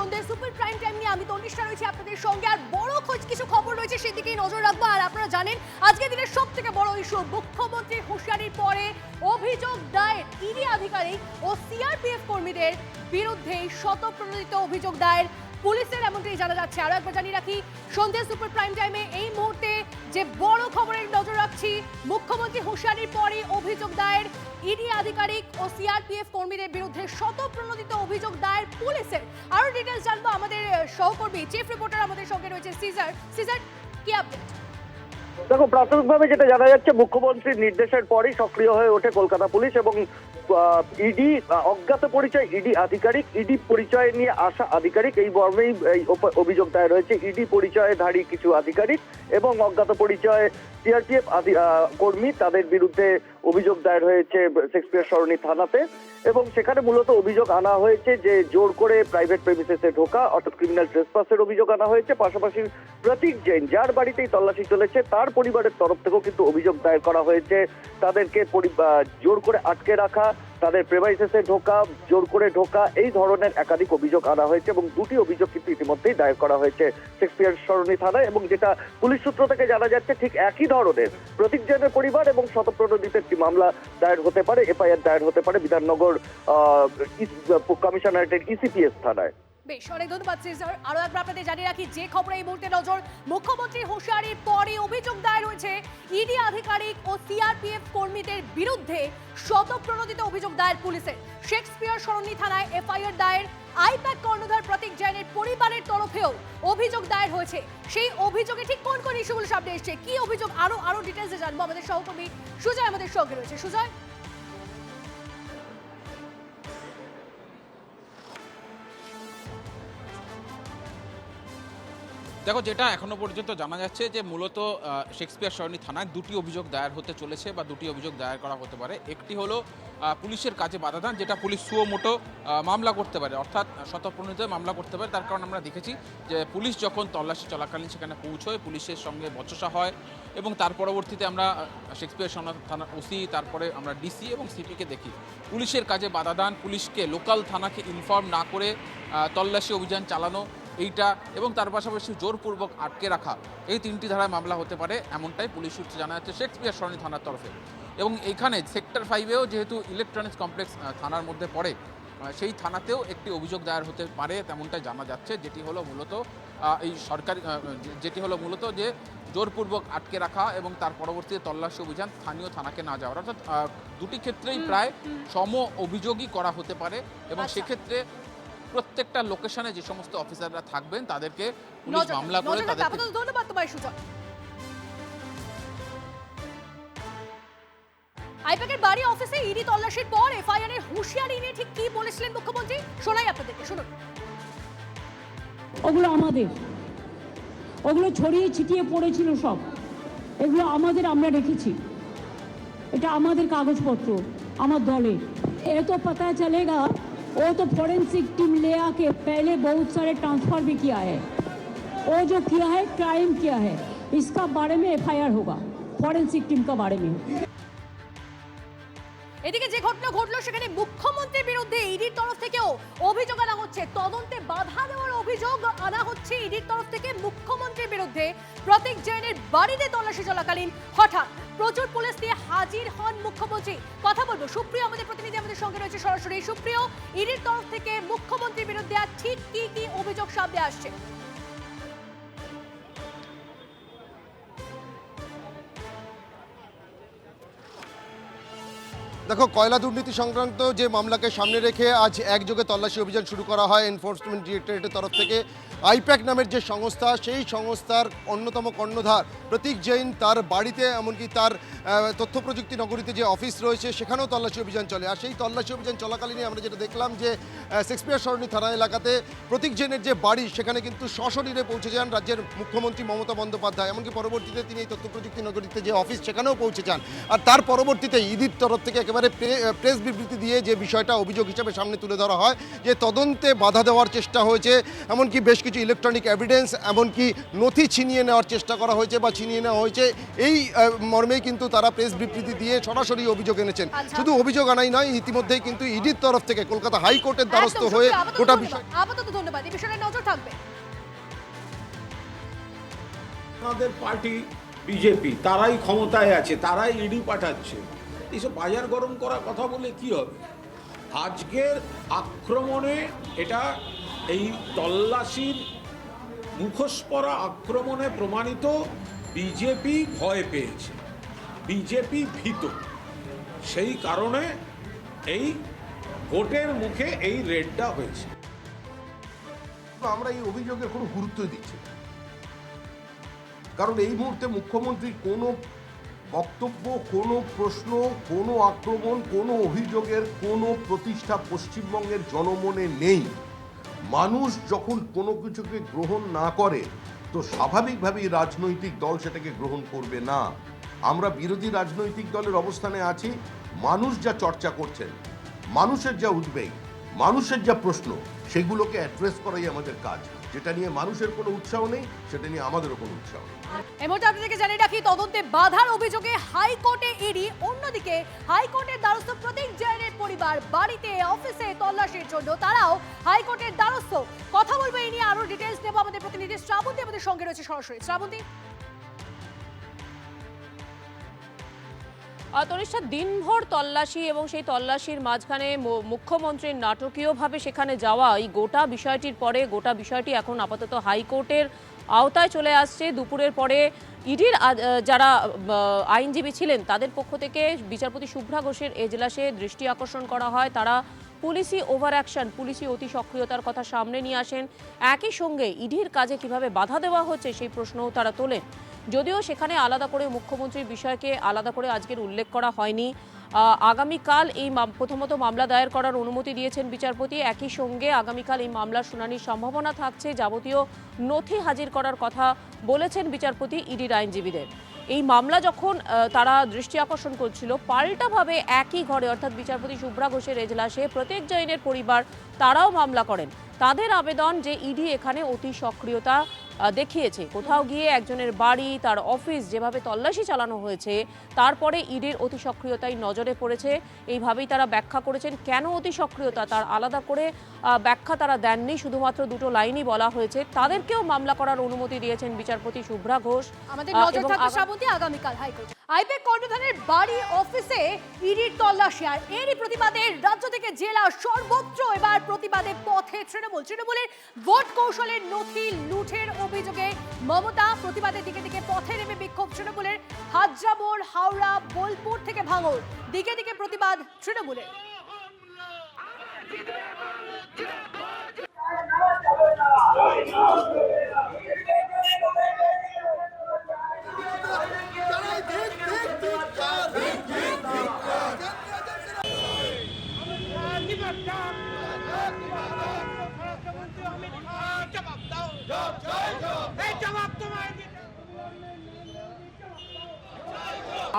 সন্ধ্যে super prime time নিয়ে আমি তনিষ্ঠা রয়েছে আপনাদের সঙ্গে। আর বড় খোঁজ, কিছু খবর রয়েছে সেদিকেই নজর রাখব। আর আপনারা জানেন, আজকে দিনের সব থেকে বড় ইস্যু মুখ্যমন্ত্রী হুঁশিয়ারির পরে অভিযোগ দায়ের ইডি আধিকারিক ও সিআরপিএফ কর্মীদের বিরুদ্ধে শতপ্রণোদিত অভিযোগ দায়ের পুলিশের, এমনটাই জানা যাচ্ছে। আরও একবার জানিয়ে রাখি সন্ধ্যে সুপার প্রাইম টাইমে এই মুহূর্তে যে বড় খবরের নজর রাখছি, মুখ্যমন্ত্রী হুঁশিয়ারির পরে অভিযোগ দায়ের। ইডি আধিকারিক ও সিআরপিএফ কর্মীদের বিরুদ্ধে শতপ্রণোদিত অভিযোগ দায়ের পুলিশের। আরও ডিটেলস জানব আমাদের সহকর্মী চিফ রিপোর্টার আমাদের সঙ্গে রয়েছে সিজার। সিজার, কি আপডেট দেখো, প্রাথমিকভাবে যেটা জানা যাচ্ছে, মুখ্যমন্ত্রীর নির্দেশের পরই সক্রিয় হয়ে ওঠে কলকাতা পুলিশ এবং ইডি অজ্ঞাত পরিচয়, ইডি আধিকারিক, ইডি পরিচয় নিয়ে আসা আধিকারিক, এই মর্মেই এই অভিযোগ দায়ের হয়েছে ইডি পরিচয়ধারী কিছু আধিকারিক এবং অজ্ঞাত পরিচয়, সিআরপিএফ কর্মী তাদের বিরুদ্ধে অভিযোগ দায়ের হয়েছে শেক্সপিয়ার সরণি থানাতে এবং সেখানে মূলত অভিযোগ আনা হয়েছে যে জোর করে প্রাইভেট প্রেমিসেসে ঢোকা, অর্থাৎ ক্রিমিনাল ট্রেসপাসের অভিযোগ আনা হয়েছে। পাশাপাশি প্রতীক জৈন, যার বাড়িতেই তল্লাশি চলেছে, তার পরিবারের তরফ থেকেও কিন্তু অভিযোগ দায়ের করা হয়েছে। তাদেরকে জোর করে আটকে রাখা তাদের প্রেমাইসেসে ঢোকা, জোর করে ঢোকা, এই ধরনের একাধিক অভিযোগ আনা হয়েছে এবং দুটি অভিযোগ কিন্তু ইতিমধ্যেই দায়ের করা হয়েছে শেক্সপিয়ার সরণি থানায় এবং যেটা পুলিশ সূত্র থেকে জানা যাচ্ছে ঠিক একই ধরনের প্রতীক জৈনের পরিবার এবং শতপ্রণোদিত একটি মামলা দায়ের হতে পারে, এফআইআর দায়ের হতে পারে বিধাননগর কমিশনারেটের ইসিপিএস থানায়। বেশ, অনেক ধন্যবাদ সিজার আরও একবার আপনাদের জানিয়ে রাখি, যে খবরে এই মুহূর্তে নজর মুখ্যমন্ত্রী হুঁশিয়ারির পরে অভিযোগ দায়ের হয়েছে, ইডি আধিকারিক ও সিআরপিএফ কর্মীদের বিরুদ্ধে শতপ্রণোদিত অভিযোগ দায়ের পুলিশের। শেক্সপিয়ার সরণি থানায় এফআইআর দায়ের আইপ্যাক কর্ণধার প্রতীক জৈনের পরিবারের তরফেও অভিযোগ দায়ের হয়েছে। সেই অভিযোগে ঠিক কোন কোন ইস্যুগুলো সামনে এসছে? কি অভিযোগ? আরও আরও ডিটেলসে জানব। আমাদের সহকর্মী সুজয় আমাদের সঙ্গে রয়েছে। সুজয়? দেখো, যেটা এখনও পর্যন্ত জানা যাচ্ছে যে মূলত শেক্সপিয়ার সরণি থানায় দুটি অভিযোগ দায়ের হতে চলেছে বা দুটি অভিযোগ দায়ের করা হতে পারে। একটি হলো পুলিশের কাজে বাধা দান, যেটা পুলিশ সুও মোটো মামলা করতে পারে, অর্থাৎ শতপ্রণীত মামলা করতে পারে। তার কারণ আমরা দেখেছি যে পুলিশ যখন তল্লাশি চলাকালীন সেখানে পৌঁছয়, পুলিশের সঙ্গে বচসা হয় এবং তার পরবর্তীতে আমরা শেক্সপিয়ার সরণি থানার ওসি, তারপরে আমরা ডিসি এবং সিপিকে দেখি। পুলিশের কাজে বাধা দান, পুলিশকে লোকাল থানাকে ইনফর্ম না করে তল্লাশি অভিযান চালানো এইটা এবং তার পাশাপাশি জোরপূর্বক আটকে রাখা এই তিনটি ধারায় মামলা হতে পারে এমনটাই পুলিশ সূত্রে জানা যাচ্ছে শেক্সপিয়ার সরণি থানার তরফে। এবং এইখানে সেক্টর ফাইভেও যেহেতু ইলেকট্রনিক্স কমপ্লেক্স থানার মধ্যে পড়ে সেই থানাতেও একটি অভিযোগ দায়ের হতে পারে তেমনটাই জানা যাচ্ছে যেটি হলো মূলত এই সরকারি যেটি হলো মূলত যে জোরপূর্বক আটকে রাখা এবং তার পরবর্তীতে তল্লাশি অভিযান স্থানীয় থানাকে না যাওয়ার। অর্থাৎ দুটি ক্ষেত্রেই প্রায় সম অভিযোগই করা হতে পারে এবং আচ্ছা। সেক্ষেত্রে প্রত্যেকটা লোকেশনে যে সমস্ত অফিসাররা থাকবেন তাদেরকে পুলিশ মামলা করে তাদের ধন্যবাদ তোমায় সুজন। আইপ্যাকের বাড়ি অফিসে ইডি তল্লাশির পর এফআইআর এর হুঁশিয়ারি নিয়ে ঠিক কি বলেছিলেন মুখ্যমন্ত্রী? শোনাই আপনাদেরকে শুনুন। ওগুলো আমাদের। ওগুলো ছড়িয়ে ছিটিয়ে পড়েছিল সব। এগুলো আমাদের আমরা রেখেছি। এটা আমাদের কাগজপত্র আমার দলে এত পাতা চলেগা। वो तो फॉरेंसिक टीम ले आके पहले बहुत सारे ट्रांसफर भी किया है वो जो किया है क्राइम किया है इसका बारे में एफआईआर होगा फॉरेंसिक टीम का बारे में এদিকে যে ঘটনা ঘটলো সেখানে মুখ্যমন্ত্রীর বিরুদ্ধে ইডির তরফ থেকেও অভিযোগ আনা হচ্ছে তদন্তে বাধা দেওয়ার অভিযোগ আনা হচ্ছে ইডির তরফ থেকে মুখ্যমন্ত্রীর বিরুদ্ধে প্রতীক জৈনের বাড়িতে তল্লাশি চলাকালীন হঠাৎ প্রচুর পুলিশ দিয়ে হাজির হন মুখ্যমন্ত্রী। কথা বলব, সুপ্রিয় আমাদের প্রতিনিধি আমাদের সঙ্গে রয়েছে সরাসরি। সুপ্রিয় ইডির তরফ থেকে মুখ্যমন্ত্রীর বিরুদ্ধে ঠিক কি কি অভিযোগ সামনে আসছে? দেখো, কয়লা দুর্নীতি সংক্রান্ত যে মামলাকে সামনে রেখে আজ একযোগে তল্লাশি অভিযান শুরু করা হয় এনফোর্সমেন্ট ডিরেক্টরেটের তরফ থেকে। আইপ্যাক নামের যে সংস্থা, সেই সংস্থার অন্যতম কর্ণধার প্রতীক জৈন তার বাড়িতে, এমনকি তার তথ্য প্রযুক্তি নগরীতে যে অফিস রয়েছে, সেখানেও তল্লাশি অভিযান চলে। আর সেই তল্লাশি অভিযান চলাকালীনই আমরা যেটা দেখলাম যে শেক্সপিয়ার সরণি থানা এলাকাতে প্রতীক জৈনের যে বাড়ি, সেখানে কিন্তু সশরীরে পৌঁছে যান রাজ্যের মুখ্যমন্ত্রী মমতা বন্দ্যোপাধ্যায়। এমনকি পরবর্তীতে তিনি এই তথ্য প্রযুক্তি নগরীতে যে অফিস সেখানেও পৌঁছে যান। আর তার পরবর্তীতে ইদির তরফ থেকে একেবারে প্রে- প্রেস বিবৃতি দিয়ে যে বিষয়টা অভিযোগ হিসেবে সামনে তুলে ধরা হয় যে তদন্তে বাধা দেওয়ার চেষ্টা হয়েছে এমনকি বেশ কিছু ইলেকট্রনিক এভিডেন্স এমনকি নথি ছিনিয়ে নেওয়ার চেষ্টা করা হয়েছে বা ছিনিয়ে নেওয়া হয়েছে এই মর্মেই কিন্তু তারা প্রেস বিবৃতি দিয়ে সরাসরি অভিযোগ এনেছেন। আচ্ছা। শুধু অভিযোগ আনাই নয় ইতিমধ্যেই কিন্তু ইডির তরফ থেকে কলকাতা হাইকোর্টের দ্বারস্থ হয়ে গোটা বিষয় আপাতত ধন্যবাদ। এই বিষয়ে নজর থাকবে। আমাদের পার্টি বিজেপি তারাই ক্ষমতায় আছে তারাই ইডি পাঠাচ্ছে। এইসব বাজার গরম করা কথা বলে কি হবে? আজকের আক্রমণে এটা এই তল্লাশির মুখোশ পরা আক্রমণে প্রমাণিত বিজেপি ভয় পেয়েছে, বিজেপি ভীত। সেই কারণে এই ভোটের মুখে এই রেডটা হয়েছে। আমরা এই অভিযোগের কোনো গুরুত্ব দিচ্ছি কারণ এই মুহূর্তে মুখ্যমন্ত্রী কোনো বক্তব্য, কোনো প্রশ্ন, কোনো আক্রমণ, কোনো অভিযোগের কোনো প্রতিষ্ঠা পশ্চিমবঙ্গের জনমনে নেই। মানুষ যখন কোনো কিছুকে গ্রহণ না করে, তো স্বাভাবিকভাবেই রাজনৈতিক দল সেটাকে গ্রহণ করবে না। আমরা বিরোধী রাজনৈতিক দলের অবস্থানে আছি। মানুষ যা চর্চা করছেন, মানুষের যা উদ্বেগ মানুষের যা প্রশ্ন, সেগুলোকে অ্যাড্রেস করাই আমাদের কাজ। যেটা নিয়ে মানুষের কোনো উৎসাহ নেই, সেটা নিয়ে আমাদেরও কোনো উৎসাহ নেই। আপনাদেরকে জানিয়ে রাখি, তদন্তে বাধার অভিযোগে হাইকোর্টে ইডি, অন্যদিকে হাইকোর্টের দ্বারস্থ প্রতীক জৈনের পরিবার বাড়িতে অফিসে তল্লাশির জন্য, তারাও হাইকোর্টের দ্বারস্থ। কথা বলব এই নিয়ে আরও ডিটেলস নেব আমাদের প্রতিনিধি শ্রাবন্তী, আমাদের সঙ্গে রয়েছে সরাসরি। শ্রাবন্তী? তনিষ্ঠা দিনভর তল্লাশি এবং সেই তল্লাশির মাঝখানে মুখ্যমন্ত্রীর নাটকীয়ভাবে সেখানে যাওয়া, এই গোটা বিষয়টির পরে, গোটা বিষয়টি এখন আপাতত হাইকোর্টের আওতায় চলে আসছে। দুপুরের পরে ইডির যারা আইনজীবী ছিলেন, তাদের পক্ষ থেকে বিচারপতি শুভ্রা ঘোষের এজলাসে দৃষ্টি আকর্ষণ করা হয়। তারা পুলিশি ওভার অ্যাকশন, পুলিশি অতি সক্রিয়তার কথা সামনে নিয়ে আসেন। একই সঙ্গে ইডির কাজে কীভাবে বাধা দেওয়া হচ্ছে, সেই প্রশ্নও তারা তোলেন। যদিও সেখানে আলাদা করে মুখ্যমন্ত্রীর বিষয়কে আলাদা করে আজকের উল্লেখ করা হয়নি। আগামীকাল এই প্রথমত মামলা দায়ের করার অনুমতি দিয়েছেন বিচারপতি। একই সঙ্গে আগামীকাল এই মামলার শুনানির সম্ভাবনা থাকছে, যাবতীয় নথি হাজির করার কথা বলেছেন বিচারপতি ইডির আইনজীবীদের। এই মামলা যখন তারা দৃষ্টি আকর্ষণ করছিল, পাল্টাভাবে একই ঘরে, অর্থাৎ বিচারপতি শুভ্রা ঘোষের এজলাসে প্রত্যেক জৈনের পরিবার, তারাও মামলা করেন। তাদের আবেদন যে ইডি এখানে অতি সক্রিয়তা দেখিয়েছে। কোথাও গিয়ে একজনের বাড়ি তার অফিস যেভাবে তল্লাশি চালানো হয়েছে তারপরে ইডির অতি সক্রিয়তাই নজরে পড়েছে। এইভাবেই তারা ব্যাখ্যা করেছেন। কেন অতি সক্রিয়তা? তার আলাদা করে ব্যাখ্যা তারা দেননি। শুধুমাত্র দুটো লাইনই বলা হয়েছে। তাদেরকেও মামলা করার অনুমতি দিয়েছেন বিচারপতি শুভ্রা ঘোষ আমাদের নজর থাকবে শ্রাবন্তী আগামীকাল হাইকোর্ট। আইপ্যাক কর্ণধারের বাড়ি অফিসে ইডির তল্লাশি, আর এরই প্রতিবাদে রাজ্য থেকে জেলা সর্বত্র এবার প্রতিবাদে পথে তৃণমূল। তৃণমূলের ভোট কৌশলের নথি লুঠের অভিযোগে মমতা প্রতিবাদের দিকে দিকে পথে নেমে বিক্ষোভ তৃণমূলের। হাজরামোড় হাওড়া, বোলপুর থেকে ভাঙর দিকে দিকে প্রতিবাদ তৃণমূলের।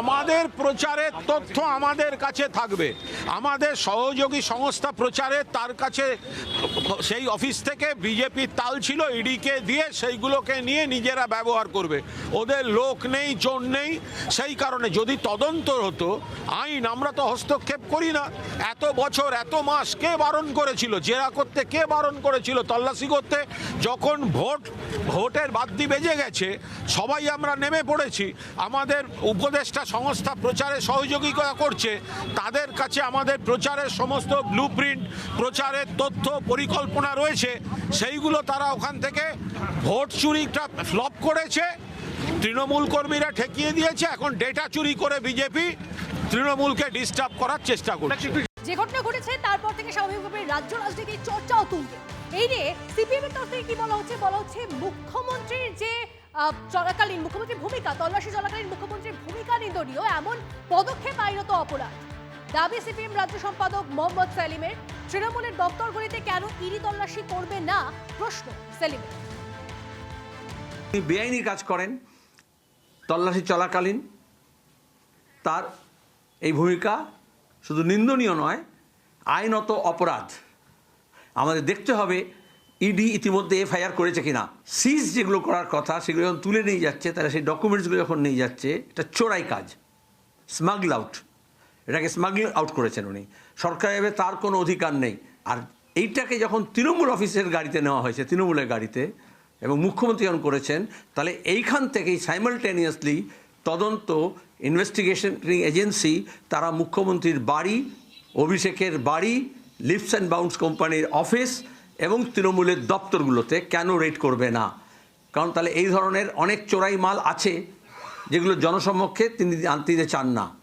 আমাদের প্রচারের তথ্য আমাদের কাছে থাকবে। আমাদের সহযোগী সংস্থা প্রচারের তার কাছে, সেই অফিস থেকে বিজেপির তাল ছিল, ইডিকে দিয়ে সেইগুলোকে নিয়ে নিজেরা ব্যবহার করবে। ওদের লোক নেই জোর নেই, সেই কারণে যদি তদন্ত হতো, আইন আমরা তো হস্তক্ষেপ করি না। এত বছর, এত মাস কে বারণ করেছিল, জেরা করতে কে বারণ করেছিল, তল্লাশি করতে, যখন ভোট, ভোটের বাদ্যি বেজে গেছে, সবাই আমরা নেমে পড়েছি। আমাদের উপদেষ্টা সংস্থা প্রচারে সহযোগিতা করছে, তাদের কাছে আমাদের প্রচারের সমস্ত ব্লু প্রচারের তথ্য, পরিকল্পনা রয়েছে, সেইগুলো তারা ওখান থেকে ভোট চুরিটা ফ্লপ করেছে, তৃণমূল কর্মীরা ঠেকিয়ে দিয়েছে, এখন ডেটা চুরি করে বিজেপি তৃণমূলকে ডিস্টার্ব করার চেষ্টা করছে। যে ঘটনা ঘটেছে, তারপর থেকে স্বাভাবিকভাবে রাজ্য রাজনীতি চর্চাও তুলবে এই নিয়ে সিপিএম এর তরফ থেকে কি বলা হচ্ছে? বলা হচ্ছে মুখ্যমন্ত্রীর যে চলাকালীন মুখ্যমন্ত্রীর ভূমিকা, তল্লাশি চলাকালীন মুখ্যমন্ত্রীর ভূমিকা নিন্দনীয়, এমন পদক্ষেপ আইনত অপরাধ। দাবি সিপিএম রাজ্য সম্পাদক মোহাম্মদ সেলিমের, তৃণমূলের দপ্তরগুলিতে কেন ইডি তল্লাশি করবে না? প্রশ্ন সেলিমের। তিনি বেআইনি কাজ করেন, তল্লাশি চলাকালীন। তার এই ভূমিকা শুধু নিন্দনীয় নয়, আইনত অপরাধ। আমাদের দেখতে হবে ইডি ইতিমধ্যে এফআইআর করেছে কিনা। সিজ যেগুলো করার কথা, সেগুলো যখন তুলে নিয়ে যাচ্ছে, তাহলে সেই ডকুমেন্টসগুলো যখন নিয়ে যাচ্ছে, এটা চোরাই কাজ। স্মাগল আউট এটাকে স্মাগল আউট করেছেন উনি। সরকার এভাবে তার কোনো অধিকার নেই। আর এইটাকে যখন তৃণমূল অফিসের গাড়িতে নেওয়া হয়েছে, তৃণমূলের গাড়িতে, এবং মুখ্যমন্ত্রী যখন করেছেন, তাহলে এইখান থেকেই সাইমালটেনিয়াসলি তদন্ত ইনভেস্টিগেশন এজেন্সি তারা মুখ্যমন্ত্রীর বাড়ি, অভিষেকের বাড়ি লিপস অ্যান্ড বাউন্স কোম্পানির অফিস এবং তৃণমূলের দপ্তরগুলোতে কেন রেড করবে না? কারণ তাহলে এই ধরনের অনেক চোরাই মাল আছে যেগুলো জনসমক্ষে তিনি আনতে চান না।